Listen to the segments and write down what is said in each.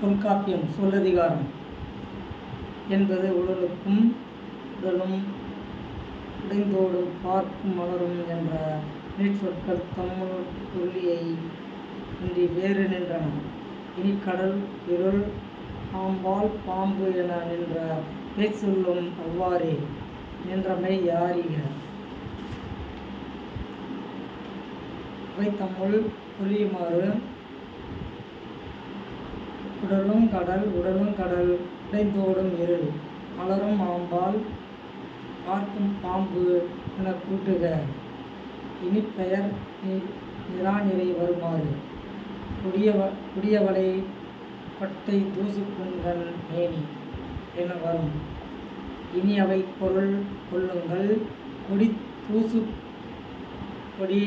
தொல்காப்பியம் சொல்லதிகாரம் என்பது உடலுக்கும் உடலும் உடைந்தோடும் பார்க்கும் மலரும் என்ற நீட்சொற்கள் தமிழ் சொல்லியை இன்றி வேறு நின்றன. இனி கடல் இருள் பாம்பால் பாம்பு என நின்ற பேச்சொல்லும் அவ்வாறே நின்றமை யாரிய அவை தம்முள் புரியுமாறு உடலும் கடல் உடலும் கடல் உடைந்தோடும் இருள். மலரும் ஆம்பால் பார்க்கும் பாம்பு என கூட்டுக. இனிப்பெயர் பெயர் நிராநிறை வருமாறு. குடியவ குடியவளை பட்டை தூசுக்குங்கன் மேனி என வரும். இனி அவை பொருள் கொள்ளுங்கள். கொடி தூசு கொடி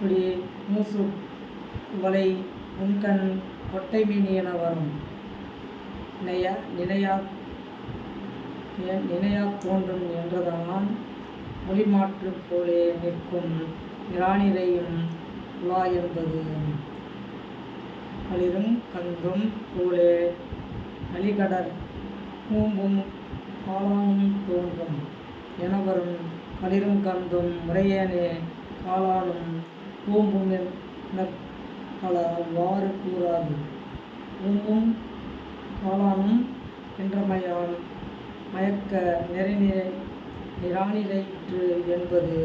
கொடி மூசு வலை உன்கண் கொட்டை மீனி என வரும். நினைய நினையா நினையா தோன்றும் என்றதனால் மொழிமாற்று போலே நிற்கும் நிரானிரையும் உலா என்பது களிரும் கந்தும் போலே அலிகடர் கூம்பும் காளானும் தோன்றும் என வரும். களிரும் கந்தும் முறையேனே காளானும் கூம்பும் என அவ்வாறு கூறாது உம்மும் காலானும் என்றமையால் மயக்க நெறிநிறை நிரானிலைற்று என்பது